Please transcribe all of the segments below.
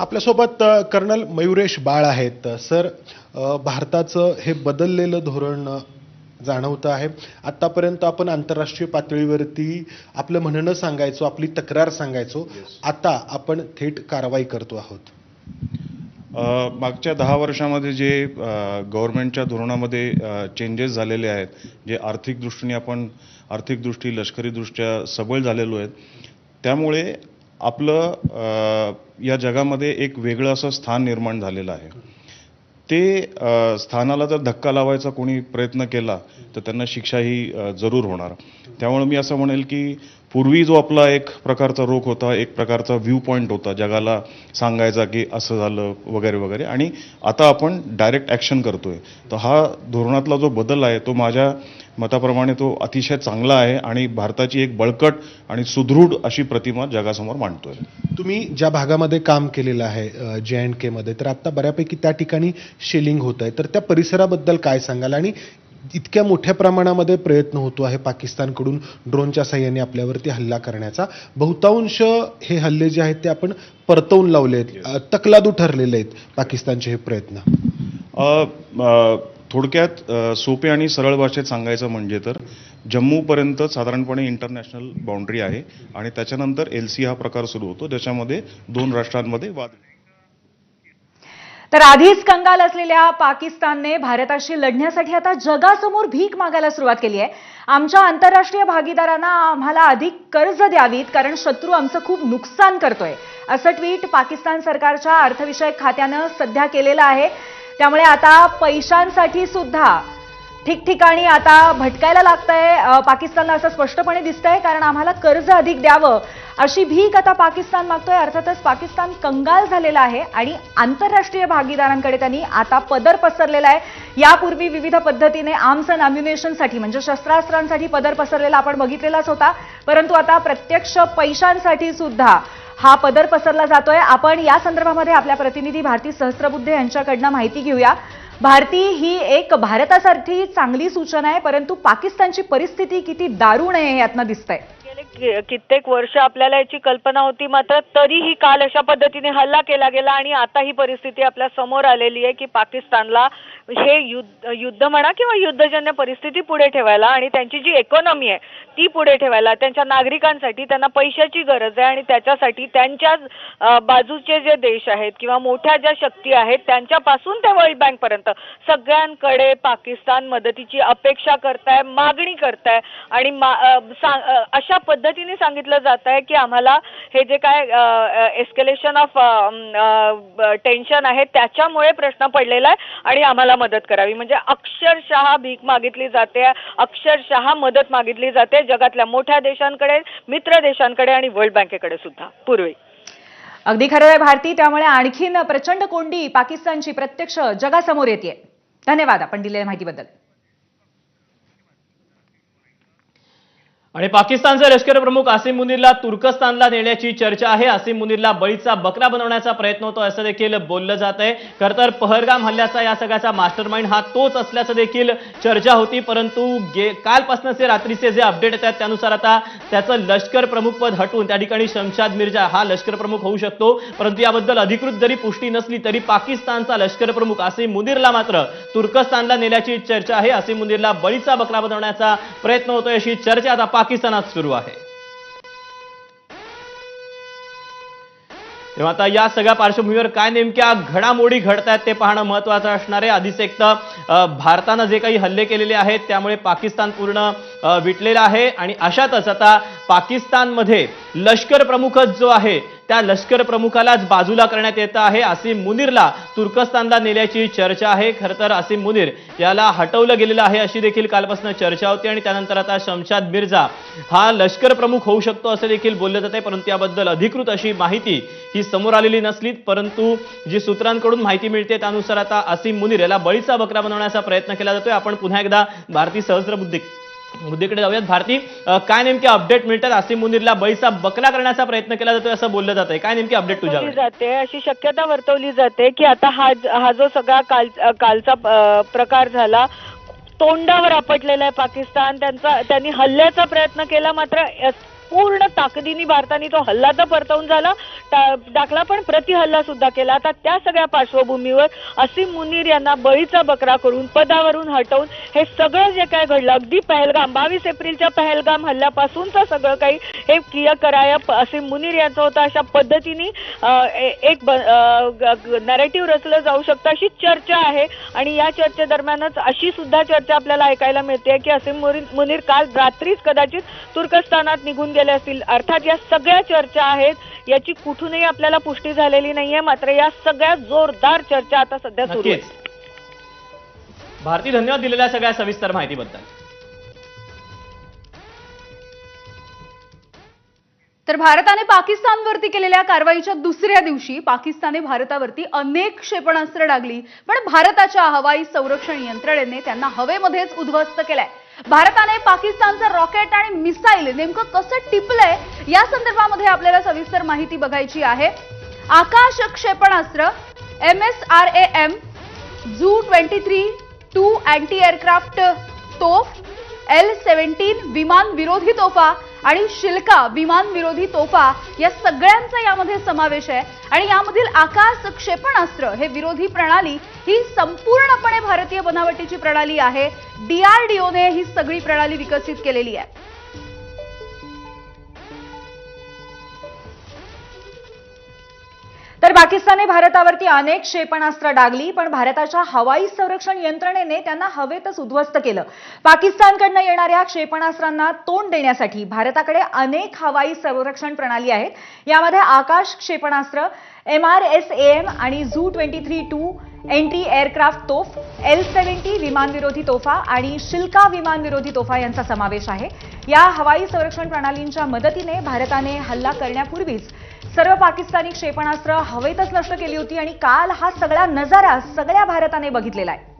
आपल्यासोबत कर्नल मयुरेश बाळ आहेत. सर भारताचं हे बदललेलं धोरण जाणवतं आहे. आतापर्यंत आपण आंतरराष्ट्रीय पातळीवरती आपलं म्हणणं सांगायचो आपली तक्रार सांगायचो. आता आपण थेट कारवाई करतो आहोत. मागच्या दहा वर्षामध्ये जे गव्हर्नमेंटच्या धोरणामध्ये चेंजेस झालेले आहेत जे आर्थिक दृष्टीने आपण आर्थिक दृष्टी लष्करीदृष्ट्या सबळ झालेलो आहेत त्यामुळे आपलं या जगामध्ये एक वेगळं असं स्थान निर्माण झालेलं आहे. ते स्थानाला जर धक्का लावायचा कोणी प्रयत्न केला तर त्यांना शिक्षाही ही जरूर होणार. त्यामुळे मी असं म्हणेल की पूर्वी जो आपला एक प्रकारचा रोख होता एक प्रकारचा व्ह्यू पॉईंट होता जगाला सांगायचा की असं झालं वगैरे वगैरे आणि आता आपण डायरेक्ट ॲक्शन करतोय. तर हा धोरणातला जो बदल आहे तो माझ्या मताप्रमाणे तो अतिशय चांगला आहे आणि भारताची एक बळकट आणि सुदृढ अशी प्रतिमा जगासमोर मांडतोय. तुम्ही ज्या भागामध्ये काम केलेलं आहे जे अँड केमध्ये तर आता बऱ्यापैकी त्या ठिकाणी शेलिंग होत आहे तर त्या परिसराबद्दल काय सांगाल? आणि इतक्या मोठ्या प्रमाणामध्ये प्रयत्न होतो आहे पाकिस्तानकडून ड्रोनच्या साह्याने आपल्यावरती हल्ला करण्याचा. बहुतांश हे हल्ले जे आहेत ते आपण परतवून लावले आहेत. तकलादू ठरलेले आहेत पाकिस्तानचे हे प्रयत्न. थोडक्यात सोपे आणि सरळ भाषेत सांगायचं म्हणजे तर जम्मूपर्यंत साधारणपणे इंटरनॅशनल बाउंड्री आहे आणि त्याच्यानंतर एल सी हा प्रकार सुरू होतो ज्याच्यामध्ये दोन राष्ट्रांमध्ये वाद तर आधीच कंगाल असलेल्या पाकिस्तानने भारताशी लढण्यासाठी आता जगासमोर भीक मागायला सुरुवात केली आहे. आमच्या आंतरराष्ट्रीय भागीदारांना आम्हाला अधिक कर्ज द्यावीत कारण शत्रू आमचं खूप नुकसान करतोय असं ट्विट पाकिस्तान सरकारच्या अर्थविषयक खात्यानं सध्या केलेलं आहे. त्यामुळे आता पैशांसाठी सुद्धा ठिकठिकाणी आता भटकायला लागतंय. पाकिस्तानला असं स्पष्टपणे दिसतंय कारण आम्हाला कर्ज अधिक द्यावं अशी भीक आता पाकिस्तान मागतोय. अर्थातच पाकिस्तान कंगाल झालेला आहे आणि आंतरराष्ट्रीय भागीदारांकडे त्यांनी आता पदर पसरलेला आहे. यापूर्वी विविध पद्धतीने आर्म्स अँड अम्युनेशनसाठी म्हणजे शस्त्रास्त्रांसाठी पदर पसरलेला आपण बघितलेलाच होता. परंतु आता प्रत्यक्ष पैशांसाठी सुद्धा हा पदर पसरला जातोय. आपण या संदर्भामध्ये आपल्या प्रतिनिधी भारती सहस्त्रबुद्धे यांच्याकडनं माहिती घेऊया. भारती ही एक भारतासाठी चांगली सूचना आहे परंतु पाकिस्तानची परिस्थिती किती दारुण आहे यातनं दिसतंय. कि- कित्येक वर्ष आपल्याला याची कल्पना होती मात्र तरीही काल अशा पद्धतीने हल्ला केला गेला आणि आता ही परिस्थिती आपल्यासमोर आलेली आहे की पाकिस्तानला हे युद्ध युद्ध म्हणा किंवा युद्धजन्य परिस्थिती पुढे ठेवायला आणि त्यांची जी इकॉनॉमी आहे ती पुढे ठेवायला त्यांच्या नागरिकांसाठी त्यांना पैशाची गरज आहे आणि त्याच्यासाठी त्यांच्या बाजूचे जे देश आहेत किंवा मोठ्या ज्या शक्ती आहेत त्यांच्यापासून ते वर्ल्ड बँकपर्यंत सगळ्यांकडे पाकिस्तान मदतीची अपेक्षा करताय मागणी करताय आणि मा- अशा पद्धती पद्धतीने सांगितलं जात आहे की आम्हाला हे जे काय एस्केलेशन ऑफ टेन्शन आहे त्याच्यामुळे प्रश्न पडलेला आहे आणि आम्हाला मदत करावी. म्हणजे अक्षरशः भीक मागितली जाते अक्षरशः मदत मागितली जाते जगातल्या मोठ्या देशांकडे मित्र देशांकडे आणि वर्ल्ड बँकेकडे सुद्धा. पूर्वी. अगदी खरं आहे भारती त्यामुळे आणखीन प्रचंड कोंडी पाकिस्तानची प्रत्यक्ष जगासमोर येते धन्यवाद आपण दिलेल्या माहितीबद्दल. आणि पाकिस्तानचे लष्कर प्रमुख आसिम मुनीरला तुर्कस्तानला नेण्याची चर्चा आहे. आसिम मुनीरला बळीचा बकरा बनवण्याचा प्रयत्न होतो असं देखील बोललं जात आहे. खरं तर पहलगाम हल्ल्याचा या सगळ्याचा मास्टर माइंड हा तोच असल्याचं देखील चर्चा होती. परंतु गे कालपासूनचे रात्रीचे जे अपडेट येतात त्यानुसार आता त्याचं लष्कर प्रमुख पद हटवून त्या ठिकाणी शमशाद मिर्जा हा लष्कर प्रमुख होऊ शकतो. परंतु याबद्दल अधिकृत जरी पुष्टी नसली तरी पाकिस्तानचा लष्कर प्रमुख आसिम मुनीरला मात्र तुर्कस्तानला नेल्याची चर्चा आहे. आसिम मुनीरला बळीचा बकरा बनवण्याचा प्रयत्न होतोय अशी चर्चा आता पाकिस्तानात सुरू आहे. तेव्हा आता या सगळ्या पार्श्वभूमीवर काय नेमक्या घडामोडी घडत आहेत ते पाहणं महत्वाचं असणार आहे. आधीच एक तर भारतानं जे काही हल्ले केलेले आहेत त्यामुळे पाकिस्तान पूर्ण विटलेलं आहे आणि अशातच आता पाकिस्तानमध्ये लष्कर प्रमुखच जो आहे त्या लष्कर प्रमुखालाच बाजूला करण्यात येतं आहे. असिम मुनीरला तुर्कस्तानला नेल्याची चर्चा आहे. खरं तर आसिम मुनीर याला हटवलं गेलेलं आहे अशी देखील कालपासून चर्चा होती आणि त्यानंतर आता शमशाद मिर्झा हा लष्कर प्रमुख होऊ शकतो असं देखील बोललं जात आहे. परंतु याबद्दल अधिकृत अशी माहिती ही समोर आलेली नसली परंतु जी सूत्रांकडून माहिती मिळते त्यानुसार आता आसिम मुनीर याला बळीचा बकरा बनवण्याचा प्रयत्न केला जातोय. आपण पुन्हा एकदा भारतीय सहस्रबुद्धी मुद्देकडे जाऊयात. भारती काय नेमके अपडेट मिळतात? आसिम मुनीरला बळीचा बकरा करण्याचा प्रयत्न केला जातोय असं बोललं जात आहे काय नेमकी अपडेट तुझ्याकडे? जाते. अशी शक्यता वर्तवली जाते की आता हा हा जो सगळा काल कालचा प्रकार झाला तोंडावर आपटलेला आहे पाकिस्तान. त्यांचा त्यांनी हल्ल्याचा प्रयत्न केला मात्र पूर्ण ताकदीने भारताने तो हल्ला तर परतवून झाला. टाकला पण प्रतिहल्ला सुद्धा केला. आता त्या सगळ्या पार्श्वभूमीवर असीम मुनीर यांना बळीचा बकरा करून पदावरून हटवून हे सगळं जे काय घडलं अगदी पहलगाम बावीस एप्रिलच्या पहलगाम हल्ल्यापासूनचं सगळं काही हे क्रिया कराया असीम मुनीर यांचं होतं. अशा पद्धतीने अं, एक नॅरेटिव्ह रचलं जाऊ शकतं अशी चर्चा आहे. आणि या चर्चेदरम्यानच अशी सुद्धा चर्चा आपल्याला ऐकायला मिळते की असीम मुनीर मुनीर काल रात्रीच कदाचित तुर्कस्तानात निघून गेले. असतील. अर्थात या सगळ्या चर्चा आहेत याची कुठूनही आपल्याला पुष्टी झालेली नाहीये. मात्र या सगळ्या जोरदार चर्चा आता सध्या सुरू आहेत. भारती धन्यवाद दिलेल्या सगळ्या सविस्तर माहितीबद्दल. तर भारताने पाकिस्तानवरती केलेल्या कारवाईच्या दुसऱ्या दिवशी पाकिस्तानने भारतावरती अनेक क्षेपणास्त्र डागली. पण भारताच्या हवाई संरक्षण यंत्रणेने त्यांना हवेमध्येच उद्ध्वस्त केलंय. भारताने पाकिस्तानचं रॉकेट आणि मिसाईल नेमकं कसं टिपलंय या संदर्भामध्ये आपल्याला सविस्तर माहिती बघायची आहे. आकाश क्षेपणास्त्र M S R A M ZU twenty three two anti aircraft तोफ एल सेव्हन्टीन विमान विरोधी तोफा आणि शिल्का विमान विरोधी तोफा या सगळ्यांचा यामध्ये समावेश आहे. आणि यामधील आकाश क्षेपणास्त्र हे विरोधी प्रणाली ही संपूर्णपणे भारतीय बनावटीची प्रणाली आहे. डीआरडीओने ही सगळी प्रणाली विकसित केलेली आहे. तर पाकिस्तानने भारतावरती अनेक क्षेपणास्त्र डागली पण भारताच्या हवाई संरक्षण यंत्रणेने त्यांना हवेतच उद्ध्वस्त केलं. पाकिस्तानकडनं येणाऱ्या क्षेपणास्त्रांना तोंड देण्यासाठी भारताकडे अनेक हवाई संरक्षण प्रणाली आहेत. यामध्ये आकाश क्षेपणास्त्र एम आर एस एम आणि ZU twenty three two anti aircraft तोफ एल सेव्हन्टी विमानविरोधी तोफा आणि शिल्का विमानविरोधी तोफा यांचा समावेश आहे. या हवाई संरक्षण प्रणालींच्या मदतीने भारताने हल्ला करण्यापूर्वीच सर्व पाकिस्तानी क्षेपणास्त्र हवेतच नष्ट केली होती आणि काल हा सगळा नजारा सगळ्या भारताने बघितलेला आहे.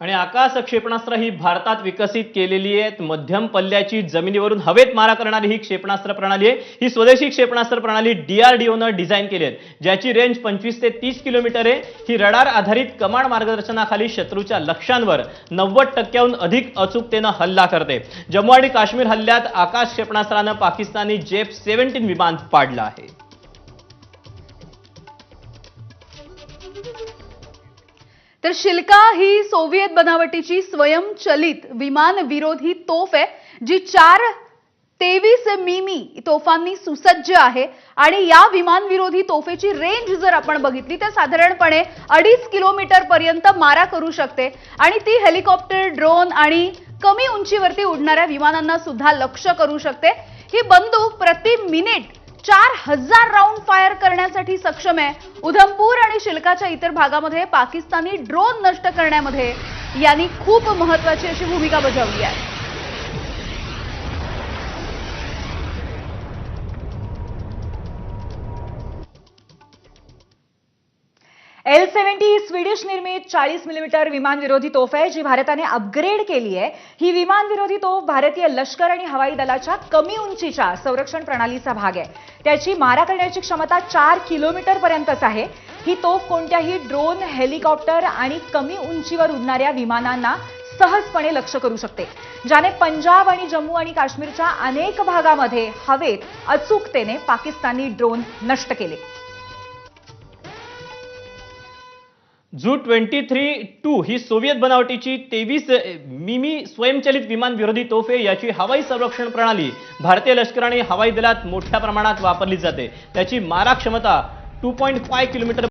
आणि आकाश क्षेपणास्त्र ही भारतात विकसित केलेली आहेत. मध्यम पल्ल्याची जमिनीवरून हवेत मारा करणारी ही क्षेपणास्त्र प्रणाली आहे. ही स्वदेशी क्षेपणास्त्र प्रणाली डीआरडीओनं डिझाईन केली आहे ज्याची रेंज पंचवीस ते तीस किलोमीटर आहे. ही रडार आधारित कमांड मार्गदर्शनाखाली शत्रूच्या लक्ष्यांवर नव्वद टक्क्याहून अधिक अचूकतेनं हल्ला करते. जम्मू आणि काश्मीर हल्ल्यात आकाश क्षेपणास्त्रानं पाकिस्तानी जेफ सेव्हन्टीन विमान पाडलं आहे. तर शिल्का ही सोव्हिएत बनावटीची स्वयंचलित विमान विरोधी तोफ आहे जी चार तेवीस मिमी तोफांनी सुसज्ज आहे. आणि या विमान विरोधी तोफेची रेंज जर आपण बघितली तर साधारणपणे अडीच किलोमीटर पर्यंत मारा करू शकते. आणि ती हेलिकॉप्टर ड्रोन आणि कमी उंचीवरती उडणाऱ्या विमानांना सुद्धा लक्ष करू शकते. ही बंदूक प्रति मिनिट चार हजार राऊंड फायर करण्यासाठी सक्षम आहे. उधमपूर आणि शिल्काच्या इतर भागामध्ये पाकिस्तानी ड्रोन नष्ट करण्यामध्ये यांनी खूप महत्वाची अशी भूमिका बजावली आहे. एल सेव्हन्टी ही स्वीडिश निर्मित चाळीस मिलीमीटर विमान विरोधी तोफ आहे जी भारताने अपग्रेड केली आहे. ही विमान विरोधी तोफ भारतीय लष्कर आणि हवाई दलाच्या कमी उंचीच्या संरक्षण प्रणालीचा भाग आहे. त्याची मारा करण्याची क्षमता चार किलोमीटर पर्यंतच आहे. ही तोफ कोणत्याही ड्रोन हेलिकॉप्टर आणि कमी उंचीवर उडणाऱ्या विमानांना सहजपणे लक्ष करू शकते ज्याने पंजाब आणि जम्मू आणि काश्मीरच्या अनेक भागामध्ये हवेत अचूकतेने पाकिस्तानी ड्रोन नष्ट केले. झू ट्वेंटी थ्री टू ही सोव्हिएत बनावटीची तेवीस मिमी स्वयंचलित विमान विरोधी तोफे याची हवाई संरक्षण प्रणाली भारतीय लष्कराने हवाई दलात मोठ्या प्रमाणात वापरली जाते. त्याची मारा क्षमता टू पॉईंट फाय किलोमीटर